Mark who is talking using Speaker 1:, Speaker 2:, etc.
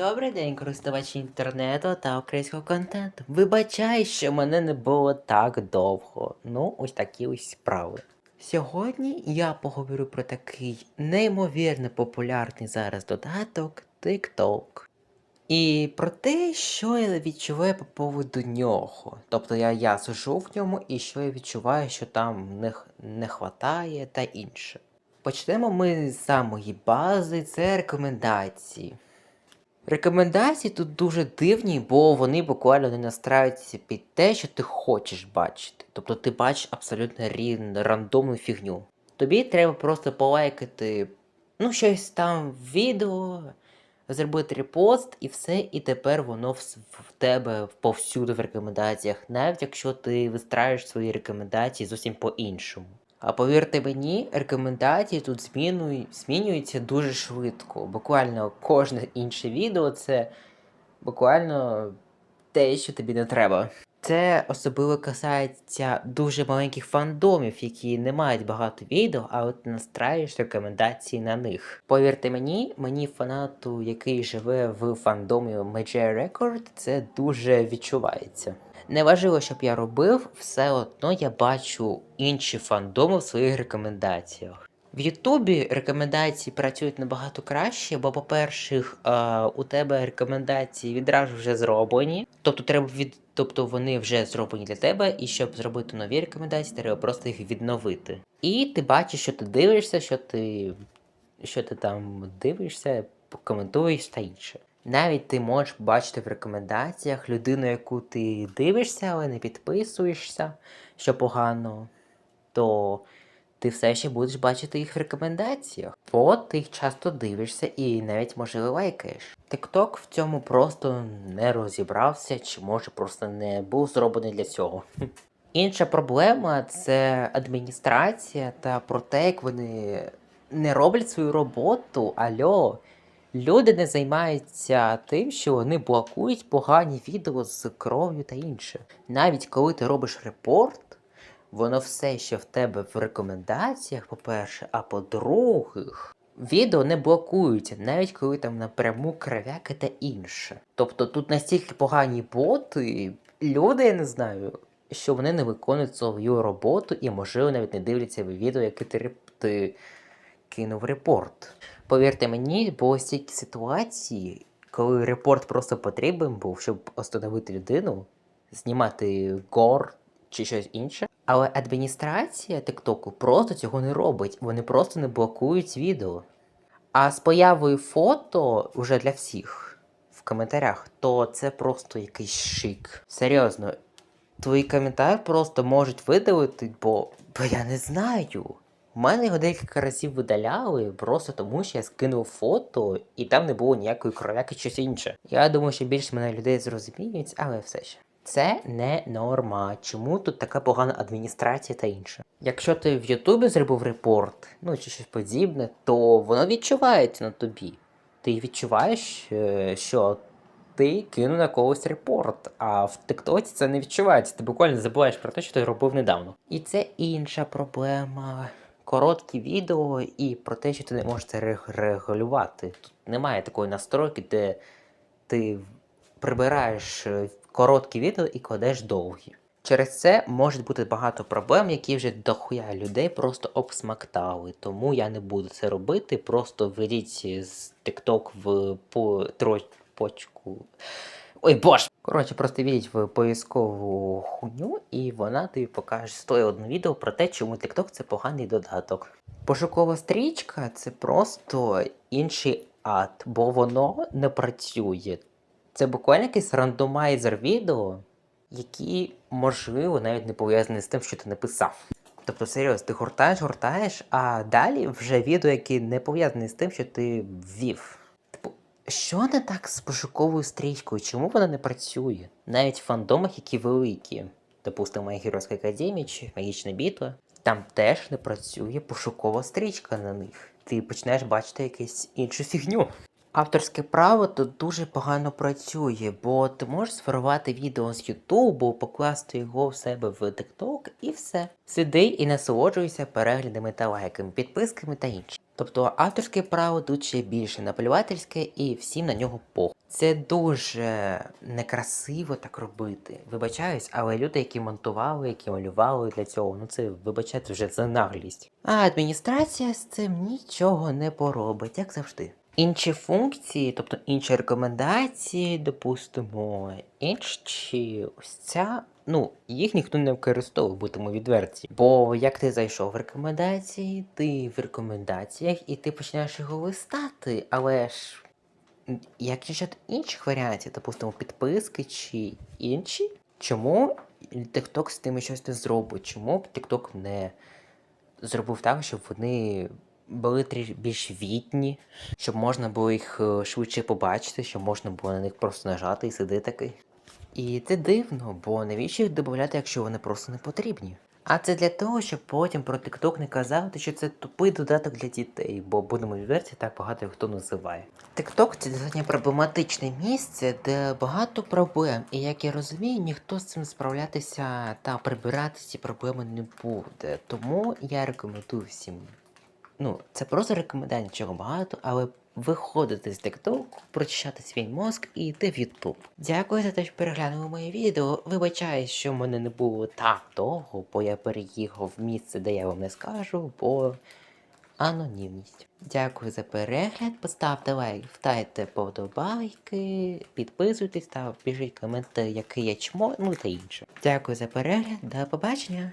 Speaker 1: Добрий день, користувачі інтернету та українського контенту. Вибачай, що мене не було так довго. Ну, ось такі ось справи. Сьогодні я поговорю про такий неймовірно популярний зараз додаток TikTok. І про те, що я відчуваю по поводу нього. Тобто я, я сижу в ньому і що я відчуваю, що там не, не хватає та інше. Почнемо ми з самої бази, це рекомендації. Рекомендації тут дуже дивні, бо вони буквально не настраюються під те, що ти хочеш бачити. Тобто ти бачиш абсолютно рандомну фігню. Тобі треба просто полайкати ну, щось там в відео, зробити репост і все, і тепер воно в, в тебе повсюди в рекомендаціях, навіть якщо ти вистраюєш свої рекомендації зовсім по-іншому. А повірте мені, рекомендації тут змінюй- змінюються дуже швидко. Буквально кожне інше відео це буквально те, що тобі не треба. Це особливо касається дуже маленьких фандомів, які не мають багато відео, а от настраюєш рекомендації на них. Повірте мені, мені фанату, який живе в фандомі Major Record, це дуже відчувається. Неважливо, щоб я робив, все одно я бачу інші фандоми в своїх рекомендаціях. В Ютубі рекомендації працюють набагато краще, бо, по-перше, е, у тебе рекомендації відразу вже зроблені. Тобто треба від. Тобто вони вже зроблені для тебе, і щоб зробити нові рекомендації, треба просто їх відновити. І ти бачиш, що ти дивишся, що ти, що ти там дивишся, коментуєш та інше. Навіть ти можеш бачити в рекомендаціях людину, яку ти дивишся, але не підписуєшся, що погано, то ти все ще будеш бачити їх в рекомендаціях. Бо ти їх часто дивишся і навіть можливо лайкаєш. TikTok в цьому просто не розібрався, чи може просто не був зроблений для цього. Інша проблема це адміністрація та про те, як вони не роблять свою роботу. Альо. Люди не займаються тим, що вони блокують погані відео з кров'ю та інше. Навіть коли ти робиш репорт, воно все ще в тебе в рекомендаціях, по-перше, а по-других, відео не блокуються, навіть коли там напряму кровяки та інше. Тобто тут настільки погані боти, люди, я не знаю, що вони не виконують свою роботу і, можливо, навіть не дивляться відео, яке ти, ти кинув репорт. Повірте мені, було стільки ситуацій, коли репорт просто потрібен був, щоб остановити людину, знімати гор чи щось інше. Але адміністрація Тиктоку просто цього не робить, вони просто не блокують відео. А з появою фото вже для всіх в коментарях, то це просто якийсь шик. Серйозно, твої коментарі просто можуть видалити, бо, бо я не знаю. Мене його декілька разів видаляли, просто тому що я скинув фото, і там не було ніякої кровяки щось інше. Я думаю, що більше мене людей зрозуміють, але все ще. Це не норма. Чому тут така погана адміністрація та інше? Якщо ти в Ютубі зробив репорт, ну чи щось подібне, то воно відчувається на тобі. Ти відчуваєш, е, що ти кинув на когось репорт, а в Тиктоці це не відчувається. Ти буквально забуваєш про те, що ти робив недавно. І це інша проблема. Короткі відео і про те, що ти не можеш це рег- регулювати. Тут немає такої настройки, де ти прибираєш е, короткі відео і кладеш довгі. Через це може бути багато проблем, які вже дохуя людей просто обсмактали. Тому я не буду це робити. Просто введіть з TikTok в по тро- почку. Ой, боже! Коротше, просто введіть в поискову хуйню, і вона тобі покаже стоє одне відео про те, чому TikTok це поганий додаток. Пошукова стрічка це просто інший ад, бо воно не працює. Це буквально якийсь рандомайзер відео, які, можливо, навіть не пов'язані з тим, що ти написав. Тобто, серйозно, ти гортаєш, гортаєш, а далі вже відео, яке не пов'язане з тим, що ти ввів. Що не так з пошуковою стрічкою? Чому вона не працює? Навіть в фандомах, які великі, допустимо, My Heroes Academia чи Магічна бітва, там теж не працює пошукова стрічка на них. Ти починаєш бачити якусь іншу фігню. Авторське право тут дуже погано працює, бо ти можеш сформувати відео з Ютубу, покласти його в себе в TikTok і все. Сиди і насолоджуйся переглядами та лайками, підписками та іншим. Тобто авторське право тут ще більше наплювательське і всім на нього пох. Це дуже некрасиво так робити. Вибачаюсь, але люди, які монтували, які малювали для цього, ну це вибачайте вже за наглість. А адміністрація з цим нічого не поробить, як завжди. Інші функції, тобто інші рекомендації, допустимо, інші ось ця. Ну, їх ніхто не використовує, будемо відверті. Бо як ти зайшов в рекомендації, ти в рекомендаціях і ти починаєш його листати, але ж як щодо інших варіантів, допустимо, підписки чи інші, чому TikTok з тими щось не зробить? Чому б TikTok не зробив так, щоб вони були більш відні, щоб можна було їх е, швидше побачити, щоб можна було на них просто нажати і сидити такий. І це дивно, бо навіщо їх додати, якщо вони просто не потрібні? А це для того, щоб потім про TikTok не казати, що це тупий додаток для дітей, бо будемо відверті, так багато хто називає. TikTok це достатньо проблематичне місце, де багато проблем, і як я розумію, ніхто з цим справлятися та прибирати ці проблеми не буде. Тому я рекомендую всім. Ну, це просто рекомендація нічого багато, але виходити з TikTok, прочищати свій мозк і йти в YouTube. Дякую за те, що переглянули моє відео. Вибачаю, що в мене не було так довго, бо я переїхав в місце, де я вам не скажу, бо анонімність. Дякую за перегляд. Поставте лайк, втайте подобайки, підписуйтесь та пишіть коменти, який я чмо, ну та інше. Дякую за перегляд, до побачення!